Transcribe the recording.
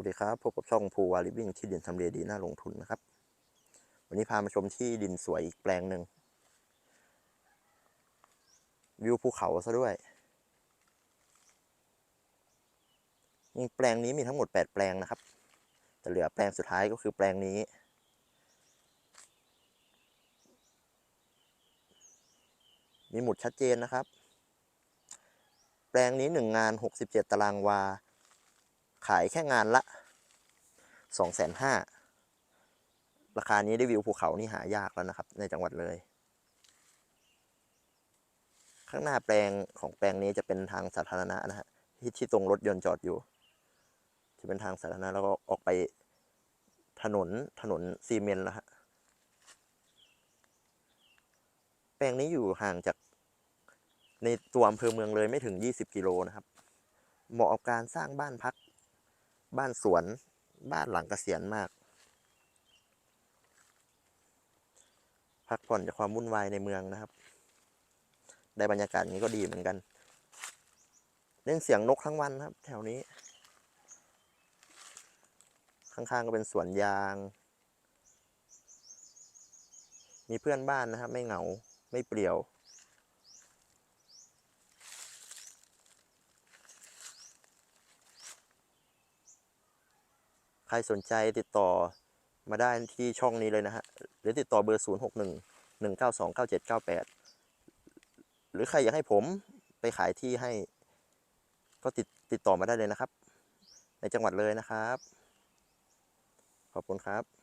วัสดีครับพบกับช่องภูวาลิวิ่งที่ดินทำเลดีน่าลงทุนนะครับ วันนี้พามาชมที่ดินสวยอีกแปลงหนึ่งวิวภูเขาซะด้วยนี่แปลงนี้มีทั้งหมด 8 แปลงนะครับ แต่เหลือแปลงสุดท้ายก็คือแปลงนี้ มีหมุดชัดเจนนะครับ แปลงนี้หนึ่งงาน 67 ตารางวา ขายแค่งานละสองแสนห้าราคานี้ได้วิวภูเขานี่หายากแล้วนะครับ ในจังหวัดเลย ข้างหน้าแปลงของแปลงนี้จะเป็นทางสาธารณะนะฮะที่ที่ตรงรถยนต์จอดอยู่จะเป็นทางสาธารณะแล้วก็ออกไปถนนถนนซีเมนต์แล้วฮะแปลงนี้อยู่ห่างจากในตัวอำเภอเมืองเลยไม่ถึง 20 กิโลนะครับ เหมาะกับการสร้างบ้านพัก บ้านสวน บ้านหลังเกษียณมาก พักผ่อนจากความวุ่นวายในเมืองนะครับ ได้บรรยากาศนี้ก็ดีเหมือนกัน เล่นเสียงนกทั้งวันครับ แถวนี้ ข้างๆก็เป็นสวนยาง มีเพื่อนบ้านนะครับ ไม่เหงา ไม่เปลี่ยว ใครสนใจติดต่อมาได้ที่ช่องนี้เลยนะฮะ หรือติดต่อเบอร์ 0 6 1 1 9 2 9 7 9 8 หรือใครอยากให้ผมไปขายที่ให้ ก็ติดติดต่อมาได้เลยนะครับ ในจังหวัดเลยนะครับ ขอบคุณครับ